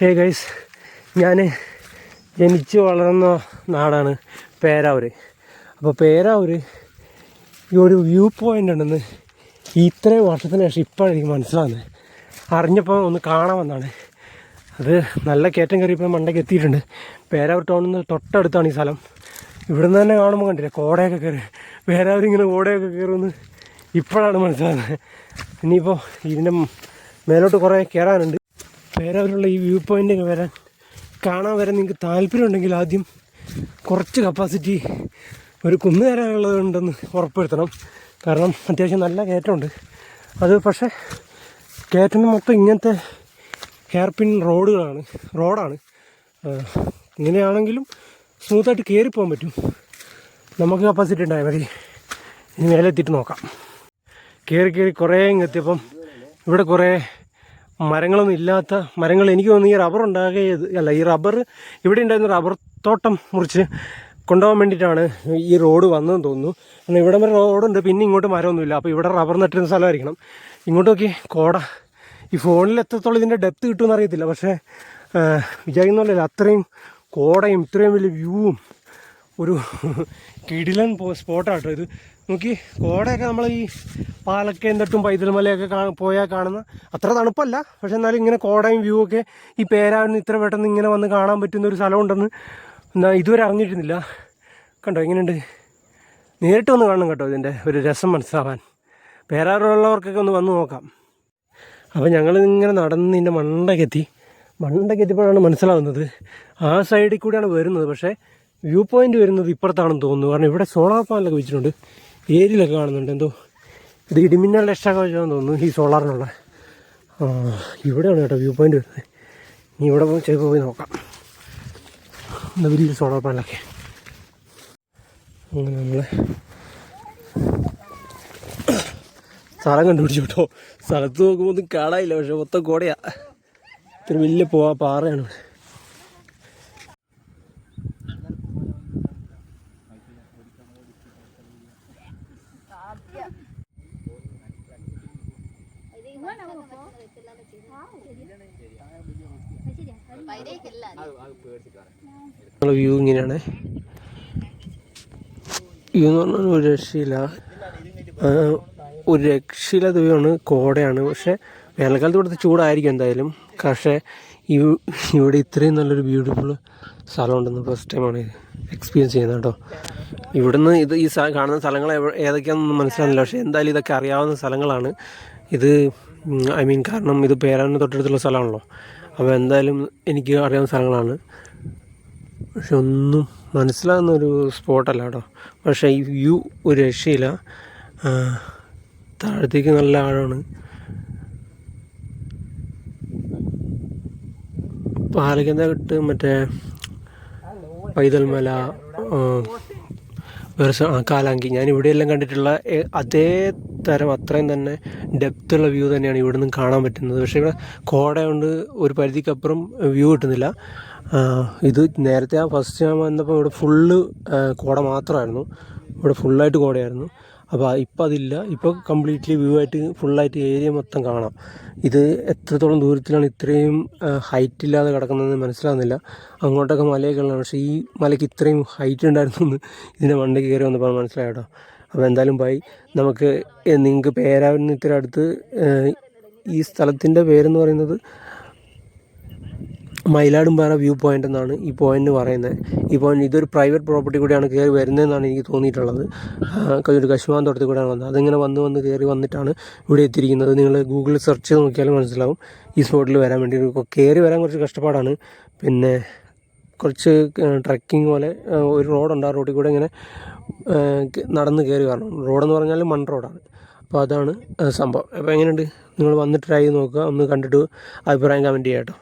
Hey guys ഞാൻ ജനിച്ച് വളർന്ന നാടാണ് പേരാവൂർ അപ്പോൾ പേരാവൂർ ഈ ഒരു വ്യൂ പോയിന്റ് ഉണ്ടെന്ന് ഇത്രയും വർഷത്തിന് ശേഷം ഇപ്പോഴാണ് എനിക്ക് മനസ്സിലാകുന്നത് അറിഞ്ഞപ്പോൾ ഒന്ന് കാണാൻ വന്നാണ് അത് നല്ല കയറ്റം കയറിയപ്പോൾ മണ്ടയ്ക്ക് എത്തിയിട്ടുണ്ട്. പേരാവൂർ ടൗണിൽ നിന്ന് തൊട്ടടുത്താണ് ഈ സ്ഥലം. ഇവിടുന്ന് തന്നെ കാണുമ്പോൾ കണ്ടില്ലേ കോടയൊക്കെ കയറി പേരാവൂർ ഇങ്ങനെ കോടയൊക്കെ കയറുമെന്ന് ഇപ്പോഴാണ് മനസ്സിലാകുന്നത് ഇനിയിപ്പോൾ ഇതിന്റെ മേലോട്ട് കുറേ കയറാനുണ്ട് പേരവരുള്ള ഈ വ്യൂ പോയിന്റ് വരാൻ കാണാൻ വരാൻ നിങ്ങൾക്ക് താല്പര്യമുണ്ടെങ്കിൽ ആദ്യം കുറച്ച് കപ്പാസിറ്റി ഒരു കുന്ന് കയറാനുള്ളതുണ്ടെന്ന് ഉറപ്പുവരുത്തണം. കാരണം അത്യാവശ്യം നല്ല കയറ്റമുണ്ട്. അത് പക്ഷേ കയറ്റുന്ന മൊത്തം ഇങ്ങനത്തെ ഹെയർ പിൻ റോഡുകളാണ് റോഡാണ് ഇങ്ങനെയാണെങ്കിലും സ്മൂത്തായിട്ട് കയറിപ്പോകാൻ പറ്റും. നമുക്ക് കപ്പാസിറ്റി ഉണ്ടായാൽ മതി. ഇനി മേലെ എത്തിയിട്ട് നോക്കാം. കയറി കയറി കുറേ ഇങ്ങെത്തിയപ്പം ഇവിടെ കുറേ മരങ്ങളൊന്നും ഇല്ലാത്ത മരങ്ങൾ എനിക്ക് തോന്നുന്നു ഈ റബ്ബർ ഉണ്ടാകിയത് അല്ല ഈ റബ്ബർ ഇവിടെ ഉണ്ടായിരുന്ന റബ്ബർ തോട്ടം മുറിച്ച് കൊണ്ടുപോകാൻ വേണ്ടിയിട്ടാണ് ഈ റോഡ് വന്നതെന്ന് തോന്നുന്നു. കാരണം ഇവിടെ വരെ റോഡുണ്ട് പിന്നെ ഇങ്ങോട്ട് മരമൊന്നുമില്ല. അപ്പോൾ ഇവിടെ റബ്ബർ നട്ടിരുന്ന സ്ഥലമായിരിക്കണം. ഇങ്ങോട്ട് നോക്കി കോട. ഈ ഫോണിൽ എത്രത്തോളം ഇതിന്റെ ഡെപ്ത് കിട്ടുമെന്ന് അറിയത്തില്ല. പക്ഷേ വിചാരിക്കുന്നില്ല അത്രയും കോടയും ഇത്രയും വലിയ വ്യൂവും ഒരു കിടിലൻ സ്പോട്ടാട്ടോ ഇത്. നോക്കി. കോടയൊക്കെ നമ്മൾ ഈ പാലക്കയം തട്ടും പൈതൽമലയൊക്കെ പോയാൽ കാണുന്ന അത്ര തണുപ്പല്ല. പക്ഷെ എന്നാലും ഇങ്ങനെ കോടയും വ്യൂ ഒക്കെ ഈ പേരാവിന് ഇത്ര പെട്ടെന്ന് ഇങ്ങനെ വന്ന് കാണാൻ പറ്റുന്ന ഒരു സ്ഥലമുണ്ടെന്ന് എന്നാ ഇതുവരെ അറിഞ്ഞിരുന്നില്ല. കണ്ടോ എങ്ങനെയുണ്ട് നേരിട്ട് വന്ന് കാണണം കേട്ടോ ഇതിന്റെ ഒരു രസം മനസ്സിലാവാൻ. പേരാറുള്ളവർക്കൊക്കെ ഒന്ന് വന്ന് നോക്കാം. അപ്പോൾ ഞങ്ങൾ ഇങ്ങനെ നടന്ന് ഇതിന്റെ മണ്ടയ്ക്കെത്തി. മണ്ടക്കെത്തിയപ്പോഴാണ് മനസ്സിലാവുന്നത് ആ സൈഡിൽ കൂടിയാണ് വരുന്നത്. പക്ഷേ വ്യൂ പോയിന്റ് വരുന്നത് ഇപ്പുറത്താണെന്ന് തോന്നുന്നു. കാരണം ഇവിടെ സോളാർ പാനലൊക്കെ വെച്ചിട്ടുണ്ട്. ഏരിയയിലൊക്കെ കാണുന്നുണ്ട്. എന്തോ ഇത് ഇടിമിന്നൽ രക്ഷാകവചമാണെന്ന് തോന്നുന്നു ഈ സോളാറിനുള്ള. ഇവിടെയാണ് കേട്ടോ വ്യൂ പോയിന്റ് വരുന്നത്. ഇനി ഇവിടെ പോയി ചിലപ്പോൾ പോയി നോക്കാം. എന്താ വലിയ സോളാർ പാനലൊക്കെ. അങ്ങനെ നമ്മൾ സ്ഥലം കണ്ടുപിടിച്ചു കേട്ടോ. സ്ഥലത്ത് നോക്കുമ്പോൾ ഒന്നും കാണാനില്ല പക്ഷെ മൊത്തം കോടയാ. ഇത്ര വലിയ പോവാ പാറയാണ് ഇവിടെ. വ്യൂ ഇങ്ങനെയാണ്. വ്യൂ എന്ന് പറഞ്ഞാൽ ഒരു രക്ഷയില്ല. ഒരു രക്ഷയില്ല ആണ് കോടയാണ്. പക്ഷെ വേനൽക്കാലത്ത് ഇവിടുത്തെ ചൂടായിരിക്കും എന്തായാലും. പക്ഷേ ഇവിടെ ഇത്രയും നല്ലൊരു ബ്യൂട്ടിഫുൾ സ്ഥലമുണ്ടെന്ന് ഫസ്റ്റ് ടൈമാണ് എക്സ്പീരിയൻസ് ചെയ്യുന്നത് കേട്ടോ. ഇവിടുന്ന് ഇത് ഈ കാണുന്ന സ്ഥലങ്ങൾ ഏതൊക്കെയാണെന്നൊന്നും മനസ്സിലാകുന്നില്ല പക്ഷേ എന്തായാലും ഇതൊക്കെ അറിയാവുന്ന സ്ഥലങ്ങളാണ്. ഇത് ഐ മീൻ കാരണം ഇത് പേരാണ് തൊട്ടടുത്തുള്ള സ്ഥലമാണല്ലോ. അപ്പോൾ എന്തായാലും എനിക്ക് അറിയാവുന്ന സ്ഥലങ്ങളാണ്. പക്ഷെ ഒന്നും മനസ്സിലാകുന്ന ഒരു സ്പോട്ടല്ല കേട്ടോ. പക്ഷേ ഈ വ്യൂ ഒരു രക്ഷയില്ല. താഴത്തേക്ക് നല്ല ആഴമാണ്. പാലക്കന്തട്ട് മറ്റേ പൈതൽമല മല വേറെ കാലാങ്കി. ഞാൻ ഇവിടെയെല്ലാം കണ്ടിട്ടുള്ള അതേ തരം അത്രയും തന്നെ ഡെപ്തുള്ള വ്യൂ തന്നെയാണ് ഇവിടെ നിന്ന് കാണാൻ പറ്റുന്നത്. പക്ഷേ ഇവിടെ കോട കൊണ്ട് ഒരു പരിധിക്കപ്പുറം വ്യൂ കിട്ടുന്നില്ല. ഇത് നേരത്തെ ആ ഫസ്റ്റ് ഞാൻ വന്നപ്പോൾ ഇവിടെ ഫുള്ള് കോട മാത്രമായിരുന്നു. ഇവിടെ ഫുള്ളായിട്ട് കോടയായിരുന്നു. അപ്പോൾ ഇപ്പോൾ അതില്ല. ഇപ്പോൾ കംപ്ലീറ്റ്ലി വ്യൂ ആയിട്ട് ഫുള്ളായിട്ട് ഏരിയ മൊത്തം കാണാം. ഇത് എത്രത്തോളം ദൂരത്തിലാണ് ഇത്രയും ഹൈറ്റ് ഇല്ലാതെ കിടക്കുന്നതെന്ന് മനസ്സിലാകുന്നില്ല അങ്ങോട്ടൊക്കെ മലയൊക്കെ ഉള്ളതാണ്. പക്ഷേ ഈ മലയ്ക്ക് ഇത്രയും ഹൈറ്റ് ഉണ്ടായിരുന്നു എന്ന് ഇതിന്റെ മണ്ടയ്ക്ക് കയറി വന്നപ്പോൾ മനസ്സിലായി കേട്ടോ. അപ്പോൾ എന്തായാലും ബൈ. നമുക്ക് നിങ്ങൾക്ക് പേരാവിന് അടുത്ത് ഈ സ്ഥലത്തിന്റെ പേരെന്ന് പറയുന്നത് മയിലാടുംപാറ വ്യൂ പോയിന്റ് എന്നാണ് ഈ പോയിന്റ് പറയുന്നത്. ഈ പോയിന്റ് ഇതൊരു പ്രൈവറ്റ് പ്രോപ്പർട്ടി കൂടിയാണ് കയറി വരുന്നതെന്നാണ് എനിക്ക് തോന്നിയിട്ടുള്ളത്. ഒരു കശുമാൻ തോട്ടത്തിൽ കൂടെയാണ് വന്നത്. അതിങ്ങനെ വന്ന് വന്ന് കയറി വന്നിട്ടാണ് ഇവിടെ എത്തിയിരിക്കുന്നത്. നിങ്ങൾ ഗൂഗിളിൽ സെർച്ച് ചെയ്ത് നോക്കിയാലും മനസ്സിലാവും. ഈ സ്പോട്ടിൽ വരാൻ വേണ്ടി കയറി വരാൻ കുറച്ച് കഷ്ടപ്പാടാണ്. പിന്നെ കുറച്ച് ട്രക്കിംഗ് പോലെ ഒരു റോഡുണ്ട് ആ റോഡിൽ കൂടെ ഇങ്ങനെ നടന്ന് കയറി വരണം. റോഡെന്ന് പറഞ്ഞാൽ മൺ റോഡാണ് അപ്പോൾ അതാണ് സംഭവം. അപ്പോൾ എങ്ങനെയുണ്ട്? നിങ്ങൾ വന്നിട്ട് ട്രൈ ചെയ്ത് നോക്കുക. ഒന്ന് കണ്ടിട്ട് അഭിപ്രായം കമന്റ് ചെയ്യാം കേട്ടോ.